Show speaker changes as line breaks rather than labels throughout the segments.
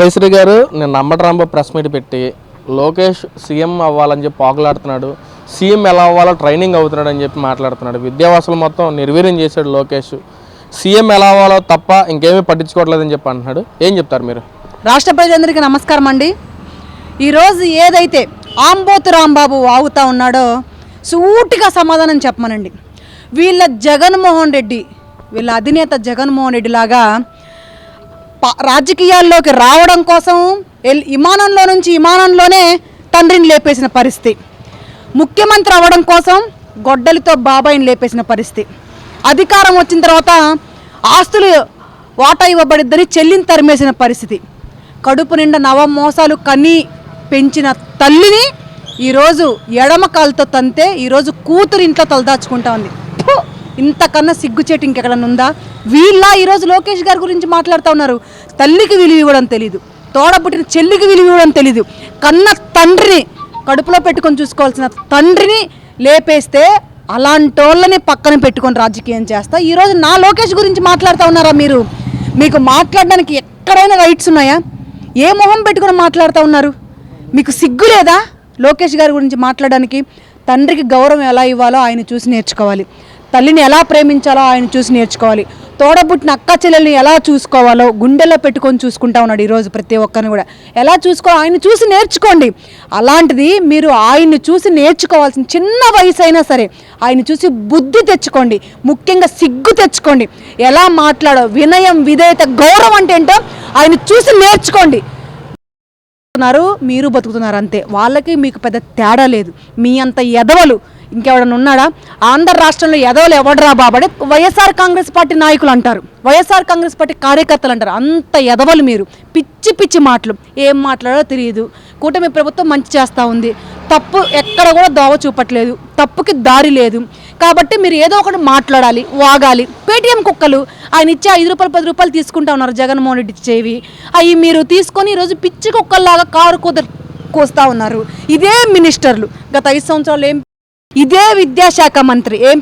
ఉదయశ్రీ గారు నేను నమ్మటరాంబో press meet పెట్టి లోకేష్ సీఎం అవ్వాలని చెప్పి పాకులాడుతున్నాడు సీఎం ఎలా అవ్వాలో ట్రైనింగ్ అవుతున్నాడు అని చెప్పి మాట్లాడుతున్నాడు. విద్యావాసులు మొత్తం నిర్వీర్యం చేశాడు లోకేష్. సీఎం ఎలా అవ్వాలో తప్ప ఇంకేమీ పట్టించుకోవట్లేదని చెప్పి అంటున్నాడు. ఏం చెప్తారు మీరు?
రాష్ట్ర ప్రజలందరికీ నమస్కారం అండి. ఈరోజు ఏదైతే ఆంబోతు రాంబాబు వాగుతా ఉన్నాడో సూటిగా సమాధానం చెప్పమనండి. వీళ్ళ జగన్మోహన్ రెడ్డి వీళ్ళ అధినేత జగన్మోహన్ రెడ్డి లాగా రాజకీయాల్లోకి రావడం కోసం ఎల్- విమానంలో నుంచి విమానంలోనే తండ్రిని లేపేసిన పరిస్థితి. ముఖ్యమంత్రి అవ్వడం కోసం గొడ్డలితో బాబాయిని లేపేసిన పరిస్థితి. అధికారం వచ్చిన తర్వాత ఆస్తులు వాటా ఇవ్వబడిద్దని చెల్లిని తరిమేసిన పరిస్థితి. కడుపు నిండా నవ మోసాలు కని పెంచిన తల్లిని ఈరోజు ఎడమ కాలుతో తంతే ఈరోజు కూతురు ఇంట్లో తలదాచుకుంటా ఉంది. ఇంతకన్నా సిగ్గుచేటు ఇంకెక్కడన్నా ఉందా? వీళ్ళ ఈరోజు లోకేష్ గారి గురించి మాట్లాడుతూ ఉన్నారు. తల్లికి విలువ ఇవ్వడం తెలీదు. తోడబుట్టిన చెల్లికి విలువ ఇవ్వడం తెలీదు. కన్న తండ్రిని కడుపులో పెట్టుకొని చూసుకోవాల్సిన తండ్రిని లేపేస్తే అలాంటోళ్ళని పక్కన పెట్టుకొని రాజకీయం చేస్తా. ఈరోజు నా లోకేష్ గురించి మాట్లాడుతూ ఉన్నారా మీరు? మీకు మాట్లాడడానికి ఎక్కడైనా రైట్స్ ఉన్నాయా? ఏ మొహం పెట్టుకొని మాట్లాడుతూ ఉన్నారు? మీకు సిగ్గు లేదా? లోకేష్ గారి గురించి మాట్లాడడానికి తండ్రికి గౌరవం ఎలా ఇవ్వాలో ఆయన చూసి నేర్చుకోవాలి. తల్లిని ఎలా ప్రేమించాలో ఆయన చూసి నేర్చుకోవాలి. తోడబుట్టిన అక్క చెల్లెల్ని ఎలా చూసుకోవాలో గుండెల్లో పెట్టుకొని చూసుకుంటా ఉన్నాడు ఈరోజు ప్రతి ఒక్కరిని కూడా. ఎలా చూసుకో ఆయన చూసి నేర్చుకోండి. అలాంటిది మీరు ఆయన్ని చూసి నేర్చుకోవాల్సిన చిన్న వయసు అయినా సరే ఆయన చూసి బుద్ధి తెచ్చుకోండి. ముఖ్యంగా సిగ్గు తెచ్చుకోండి. ఎలా మాట్లాడో వినయం విధేయత గౌరవం అంటే ఏంటో ఆయన చూసి నేర్చుకోండి. బతుకుతున్నారు మీరు బతుకుతున్నారు అంతే. వాళ్ళకి మీకు పెద్ద తేడా లేదు. మీ అంత ఎదవలు. ఇంకెవడన్నా ఉన్నాడా? ఆంధ్ర రాష్ట్రంలో ఎదవలు ఎవడరా బాబడే? వైఎస్ఆర్ కాంగ్రెస్ పార్టీ నాయకులు అంటారు. వైఎస్ఆర్ కాంగ్రెస్ పార్టీ కార్యకర్తలు అంటారు. అంత ఎదవలు మీరు. పిచ్చి పిచ్చి మాటలు. ఏం మాట్లాడో తెలియదు కూటమి ప్రభుత్వం మంచి చేస్తూ ఉంది. తప్పు ఎక్కడ కూడా దోవ చూపట్లేదు. తప్పుకి దారి లేదు. కాబట్టి మీరు ఏదో ఒకటి మాట్లాడాలి వాగాలి. పేటీఎం కుక్కలు. ఆయన ఇచ్చే ఐదు రూపాయలు పది రూపాయలు తీసుకుంటా ఉన్నారు జగన్మోహన్ రెడ్డి ఇచ్చేవి అవి మీరు తీసుకొని ఈరోజు పిచ్చి కుక్కల్లాగా కారు కూత కోస్తా ఉన్నారు. ఇదే మినిస్టర్లు. గత ఐదు సంవత్సరాలు ఏం ఇదే విద్యాశాఖ మంత్రి. ఏం?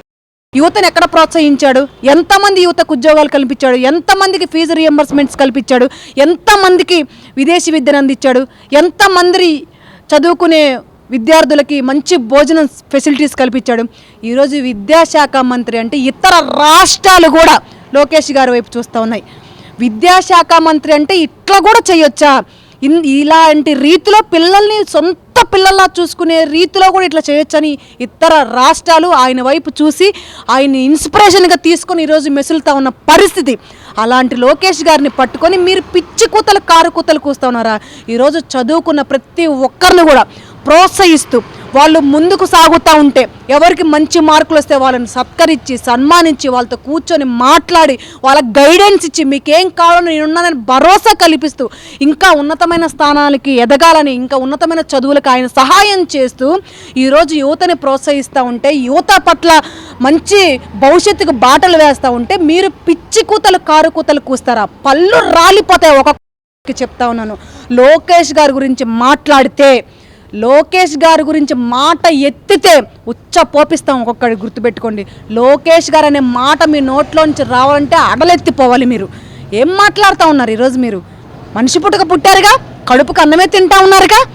యువతను ఎక్కడ ప్రోత్సహించాడు? ఎంతమంది యువతకు ఉద్యోగాలు కల్పించాడు? ఎంతమందికి ఫీజు రియంబర్స్మెంట్స్ కల్పించాడు? ఎంతమందికి విదేశీ విద్యను అందించాడు? ఎంతమంది చదువుకునే విద్యార్థులకి మంచి భోజనం ఫెసిలిటీస్ కల్పించాడు? ఈరోజు విద్యాశాఖ మంత్రి అంటే ఇతర రాష్ట్రాలు కూడా లోకేష్ గారి వైపు చూస్తూ ఉన్నాయి. విద్యాశాఖ మంత్రి అంటే ఇట్లా కూడా చేయొచ్చా? ఇన్ ఇలాంటి రీతిలో పిల్లల్ని సొంత పిల్లల్లా చూసుకునే రీతిలో కూడా ఇట్లా చేయొచ్చని ఇతర రాష్ట్రాలు ఆయన వైపు చూసి ఆయన్ని ఇన్స్పిరేషన్గా తీసుకొని ఈరోజు మెసులుతా ఉన్న పరిస్థితి. అలాంటి లోకేష్ గారిని పట్టుకొని మీరు పిచ్చి కూతలు కారు కూతలు కూస్తూ ఉన్నారా? ఈరోజు చదువుకున్న ప్రతి ఒక్కరిని కూడా ప్రోత్సహిస్తూ వాళ్ళు ముందుకు సాగుతూ ఉంటే ఎవరికి మంచి మార్కులు వస్తే వాళ్ళని సత్కరించి సన్మానించి వాళ్ళతో కూర్చొని మాట్లాడి వాళ్ళకి గైడెన్స్ ఇచ్చి మీకేం కావాలో నేనున్నానని భరోసా కల్పిస్తూ ఇంకా ఉన్నతమైన స్థానాలకి ఎదగాలని ఇంకా ఉన్నతమైన చదువులకు ఆయన సహాయం చేస్తూ ఈరోజు యువతని ప్రోత్సహిస్తూ ఉంటే యువత పట్ల మంచి భవిష్యత్తుకు బాటలు వేస్తూ ఉంటే మీరు పిచ్చి కూతలు కారు కూతలు కూస్తారా? పళ్ళు రాలిపోతాయి ఒక చెప్తా ఉన్నాను. లోకేష్ గారి గురించి మాట్లాడితే లోకేష్ గారి గురించి మాట ఎత్తితే ఉచ్చ పోపిస్తాం ఒక్కొక్కడి గుర్తుపెట్టుకోండి. లోకేష్ గారు అనే మాట మీ నోట్లోంచి రావాలంటే అడలెత్తిపోవాలి మీరు. ఏం మాట్లాడుతూ ఉన్నారు ఈరోజు మీరు? మనిషి పుట్టుక పుట్టారుగా? కడుపుకు అన్నమే తింటా ఉన్నారుగా?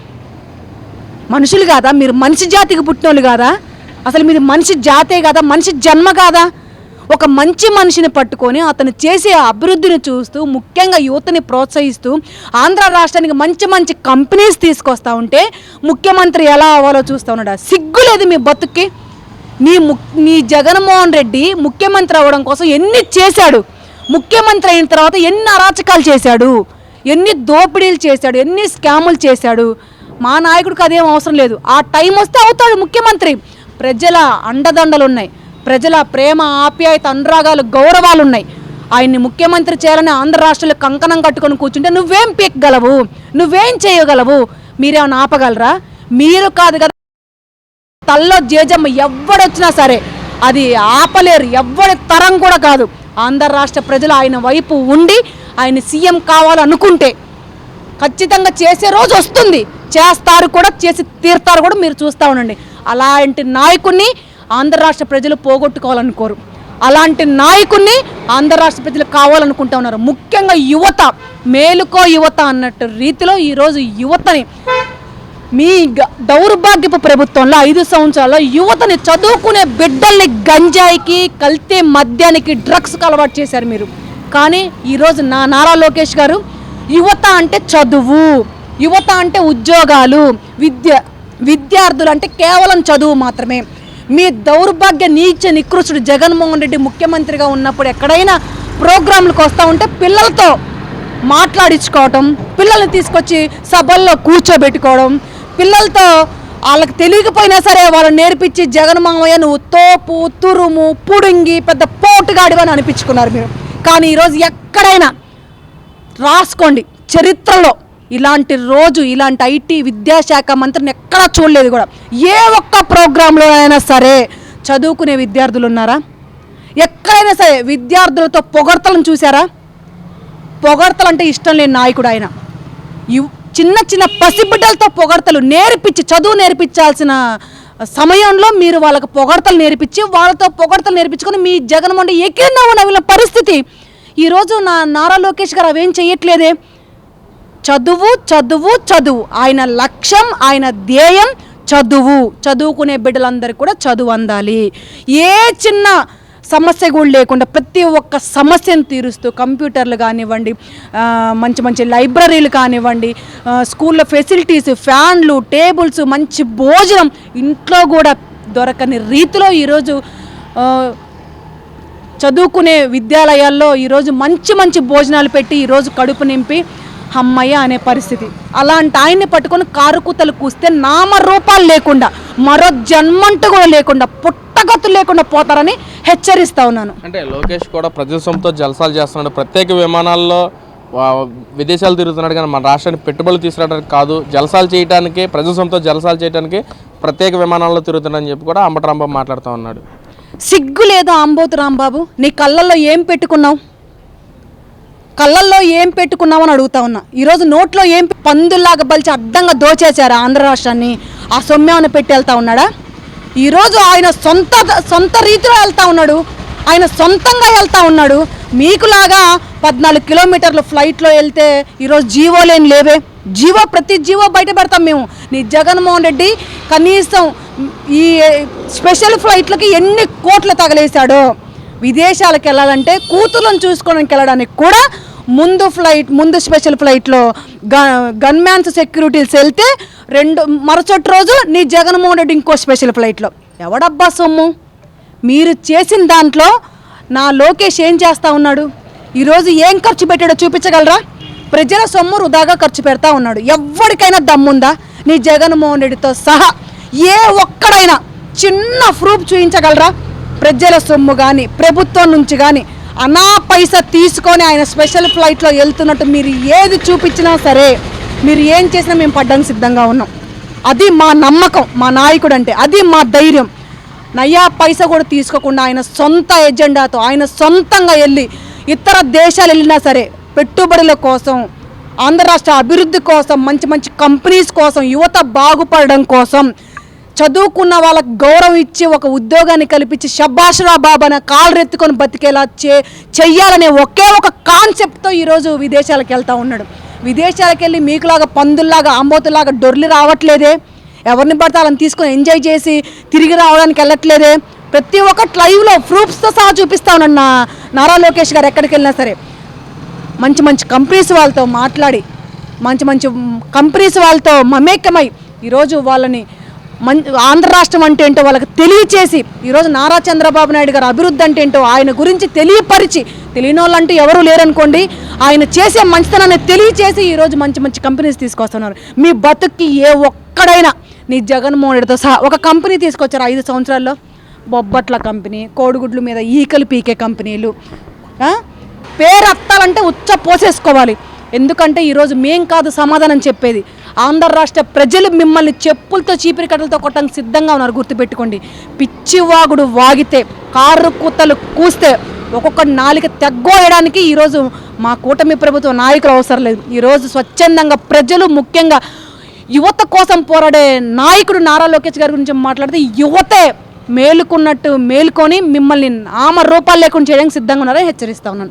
మనుషులు కాదా? మీరు మనిషి జాతికి పుట్టినోళ్ళు కాదా? అసలు మీది మనిషి జాతే కాదా? మనిషి జన్మ కాదా? ఒక మంచి మనిషిని పట్టుకొని అతను చేసే అభివృద్ధిని చూస్తూ ముఖ్యంగా యువతని ప్రోత్సహిస్తూ ఆంధ్ర రాష్ట్రానికి మంచి మంచి కంపెనీస్ తీసుకొస్తా ఉంటే ముఖ్యమంత్రి ఎలా అవ్వాలో చూస్తూ ఉన్నాడు. సిగ్గు లేదు మీ బతుక్కి. నీ ము నీ జగన్మోహన్ రెడ్డి ముఖ్యమంత్రి అవ్వడం కోసం ఎన్ని చేశాడు? ముఖ్యమంత్రి అయిన తర్వాత ఎన్ని అరాచకాలు చేశాడు? ఎన్ని దోపిడీలు చేశాడు? ఎన్ని స్కాములు చేశాడు? మా నాయకుడికి అదేం అవసరం లేదు. ఆ టైం వస్తే అవుతాడు ముఖ్యమంత్రి. ప్రజల అండదండలు ఉన్నాయి ప్రజల ప్రేమ ఆప్యాయత అనురాగాలు గౌరవాలు ఉన్నాయి ఆయన్ని ముఖ్యమంత్రి చేయాలని ఆంధ్ర రాష్ట్రంలో కంకణం కట్టుకొని కూర్చుంటే నువ్వేం పీకగలవు? నువ్వేం చేయగలవు? మీరేమైనా ఆపగలరా? మీరు కాదు కదా తల్లో జేజమ్మ ఎవడొచ్చినా సరే అది ఆపలేరు. ఎవ్వడి తరం కూడా కాదు. ఆంధ్ర రాష్ట్ర ప్రజలు ఆయన వైపు ఉండి ఆయన సీఎం కావాలనుకుంటే ఖచ్చితంగా చేసే రోజు వస్తుంది. చేస్తారు కూడా చేసి తీరుతారు కూడా మీరు చూస్తూ ఉండండి. అలాంటి నాయకుడిని ఆంధ్ర రాష్ట్ర ప్రజలు పోగొట్టుకోవాలనుకోరు అలాంటి నాయకుడిని ఆంధ్ర రాష్ట్ర ప్రజలు కావాలనుకుంటా ఉన్నారు. ముఖ్యంగా యువత మేలుకో యువత అన్నట్టు రీతిలో ఈరోజు యువతని మీ గ- దౌర్భాగ్యపు ప్రభుత్వంలో ఐదు సంవత్సరాల్లో యువతని చదువుకునే బిడ్డల్ని గంజాయికి కల్తీ మద్యానికి డ్రగ్స్కి అలవాటు చేశారు మీరు. కానీ ఈరోజు నా నారా లోకేష్ గారు యువత అంటే చదువు యువత అంటే ఉద్యోగాలు విద్య విద్యార్థులు అంటే కేవలం చదువు మాత్రమే. మీ దౌర్భాగ్య నీచ నికృష్టుడు జగన్మోహన్ రెడ్డి ముఖ్యమంత్రిగా ఉన్నప్పుడు ఎక్కడైనా ప్రోగ్రాంలకు వస్తూ ఉంటే పిల్లలతో మాట్లాడించుకోవటం పిల్లల్ని తీసుకొచ్చి సభల్లో కూర్చోబెట్టుకోవడం పిల్లలతో వాళ్ళకి తెలియకపోయినా సరే వాళ్ళని నేర్పించి జగన్మామయ్య నువ్వు తోపు తురుము పుడుంగి పెద్ద పోటుగాడివని అనిపించుకున్నారు మీరు. కానీ ఈరోజు ఎక్కడైనా రాసుకోండి చరిత్రలో ఇలాంటి రోజు ఇలాంటి ఐటీ విద్యాశాఖ మంత్రిని ఎక్కడా చూడలేదు కూడా. ఏ ఒక్క ప్రోగ్రాంలో అయినా సరే చదువుకునే విద్యార్థులు ఉన్నారా? ఎక్కడైనా సరే విద్యార్థులతో పొగడ్తలను చూసారా పొగడ్తలు అంటే ఇష్టం లేని నాయకుడు ఆయన. చిన్న చిన్న పసిబిడ్డలతో పొగడ్తలు నేర్పించి చదువు నేర్పించాల్సిన సమయంలో మీరు వాళ్ళకి పొగడ్తలు నేర్పించి వాళ్ళతో పొగడ్తలు నేర్పించుకొని మీ జగన్మోహన్ ఎక్కిన ఎక్కిన నవ్విన పరిస్థితి. ఈరోజు నా నారా లోకేష్ గారు అవేం చేయట్లేదే? చదువు చదువు చదువు. ఆయన లక్ష్యం ఆయన ధ్యేయం చదువు. చదువుకునే బిడ్డలందరికీ కూడా చదువు అందాలి. ఏ చిన్న సమస్య కూడా లేకుండా ప్రతి ఒక్క సమస్యను తీరుస్తూ కంప్యూటర్లు కానివ్వండి మంచి మంచి లైబ్రరీలు కానివ్వండి స్కూల్లో ఫెసిలిటీస్ ఫ్యాన్లు టేబుల్స్ మంచి భోజనం ఇంట్లో కూడా దొరకని రీతిలో ఈరోజు చదువుకునే విద్యాలయాల్లో ఈరోజు మంచి మంచి భోజనాలు పెట్టి ఈరోజు కడుపు నింపి అమ్మయ్య అనే పరిస్థితి. అలాంటి ఆయన్ని పట్టుకొని కారు కూతలు కూస్తే నామరూపాలు లేకుండా మరో జన్మంటూ కూడా లేకుండా పుట్టగతులు లేకుండా పోతారని హెచ్చరిస్తా ఉన్నాను.
అంటే లోకేష్ కూడా సొమ్ముతో జలసాలు చేస్తున్నాడు. ప్రత్యేక విమానాల్లో విదేశాలు తిరుగుతున్నాడు కానీ మన రాష్ట్రానికి పెట్టుబడులు తీసుకురావడానికి కాదు జలసాలు చేయడానికి ప్రజల సొమ్ముతో జలసాలు చేయడానికి ప్రత్యేక విమానాల్లో తిరుగుతున్నాడని చెప్పి కూడా అంబటరాంబాబు మాట్లాడుతూ ఉన్నాడు.
సిగ్గు లేదు ఆంబోతు రాంబాబు నీ కళ్ళల్లో ఏం పెట్టుకున్నావు? కళ్ళల్లో ఏం పెట్టుకున్నామని అడుగుతా ఉన్నా. ఈరోజు నోట్లో ఏం పందుల్లాగా బలిచి అడ్డంగా దోచేశారా ఆంధ్ర రాష్ట్రాన్ని? ఆ సొమ్మేమని పెట్టి వెళ్తా ఉన్నాడా? ఈరోజు ఆయన సొంత సొంత రీతిలో వెళ్తా ఉన్నాడు. ఆయన సొంతంగా వెళ్తా ఉన్నాడు. మీకులాగా పద్నాలుగు కిలోమీటర్లు ఫ్లైట్లో వెళ్తే ఈరోజు జీవో లేని లేవే. జీవో ప్రతి జీవో బయట పెడతాం మేము. నీ జగన్మోహన్ రెడ్డి కనీసం ఈ స్పెషల్ ఫ్లైట్లకి ఎన్ని కోట్లు తగలేశాడో? విదేశాలకు వెళ్ళాలంటే కూతుర్లను చూసుకోవడానికి వెళ్ళడానికి కూడా ముందు ఫ్లైట్ ముందు స్పెషల్ ఫ్లైట్లో గన్ మ్యాన్స్ సెక్యూరిటీస్ వెళ్తే రెండు మరుసటి రోజు నీ జగన్మోహన్ రెడ్డి ఇంకో స్పెషల్ ఫ్లైట్లో. ఎవడబ్బా సొమ్ము? మీరు చేసిన దాంట్లో నా లోకేష్ ఏం చేస్తూ ఉన్నాడు? ఈరోజు ఏం ఖర్చు పెట్టాడో చూపించగలరా? ప్రజల సొమ్ము వృధాగా ఖర్చు పెడతా ఉన్నాడు. ఎవరికైనా దమ్ముందా? నీ జగన్మోహన్ రెడ్డితో సహా ఏ ఒక్కడైనా చిన్న ప్రూఫ్ చూపించగలరా ప్రజల సొమ్ము కానీ ప్రభుత్వం నుంచి కానీ అనా పైస తీసుకొని ఆయన స్పెషల్ ఫ్లైట్లో వెళ్తున్నట్టు మీరు ఏది చూపించినా సరే మీరు ఏం చేసినా మేము పడ్డానికి సిద్ధంగా ఉన్నాం. అది మా నమ్మకం మా నాయకుడు అంటే అది మా ధైర్యం. నయ్యా పైస కూడా తీసుకోకుండా ఆయన సొంత ఎజెండాతో ఆయన సొంతంగా వెళ్ళి ఇతర దేశాలు వెళ్ళినా సరే పెట్టుబడుల కోసం ఆంధ్ర రాష్ట్ర అభివృద్ధి కోసం మంచి మంచి కంపెనీస్ కోసం యువత బాగుపడడం కోసం చదువుకున్న వాళ్ళకి గౌరవం ఇచ్చి ఒక ఉద్యోగాన్ని కల్పించి షబ్బాషరా బాబా అనే కాళ్ళు ఎత్తుకొని బతికేలా చే చెయ్యాలనే ఒకే ఒక కాన్సెప్ట్తో ఈరోజు విదేశాలకు వెళ్తూ ఉన్నాడు. విదేశాలకు వెళ్ళి మీకులాగా పందుల్లాగా అంబోతులాగా డొర్లి రావట్లేదే. ఎవరిని పడితే వాళ్ళని తీసుకొని ఎంజాయ్ చేసి తిరిగి రావడానికి వెళ్ళట్లేదే. ప్రతి ఒక్కటి లైవ్లో ప్రూఫ్స్తో సహా చూపిస్తా ఉన్నాడు నా నారా లోకేష్ గారు ఎక్కడికి వెళ్ళినా సరే. మంచి మంచి కంపెనీస్ వాళ్ళతో మాట్లాడి మంచి మంచి కంపెనీస్ వాళ్ళతో మమేకమై ఈరోజు వాళ్ళని మం ఆంధ్ర రాష్ట్రం అంటే ఏంటో వాళ్ళకి తెలియచేసి ఈరోజు నారా చంద్రబాబు నాయుడు గారు అభివృద్ధి అంటే ఏంటో ఆయన గురించి తెలియపరిచి తెలియని వాళ్ళంటూ ఎవరూ లేరనుకోండి ఆయన చేసే మంచితనాన్ని తెలియచేసి ఈరోజు మంచి మంచి కంపెనీస్ తీసుకొస్తున్నారు. మీ బతుక్కి ఏ ఒక్కడైనా నీ జగన్మోహన్ రెడ్డితో సహా ఒక కంపెనీ తీసుకొచ్చారు ఐదు సంవత్సరాల్లో? బొబ్బట్ల కంపెనీ కోడిగుడ్ల మీద ఈకలు పీకే కంపెనీలు పేరు అత్తాలంటే ఉచ్చ పోసేసుకోవాలి. ఎందుకంటే ఈరోజు మేం కాదు సమాధానం చెప్పేది. ఆంధ్ర రాష్ట్ర ప్రజలు మిమ్మల్ని చెప్పులతో చీపిరి కట్టలతో కొట్టడానికి సిద్ధంగా ఉన్నారు. గుర్తుపెట్టుకోండి. పిచ్చివాగుడు వాగితే కారు కూతలు కూస్తే ఒక్కొక్క నాలిక తెగ్గోయడానికి ఈరోజు మా కూటమి ప్రభుత్వ నాయకులు అవసరం లేదు. ఈరోజు స్వచ్ఛందంగా ప్రజలు ముఖ్యంగా యువత కోసం పోరాడే నాయకుడు నారా లోకేష్ గారి గురించి మాట్లాడితే యువతే మేలుకున్నట్టు మేలుకొని మిమ్మల్ని నామ రూపాలు లేకుండా చేయడానికి సిద్ధంగా ఉన్నారని హెచ్చరిస్తా ఉన్నాను.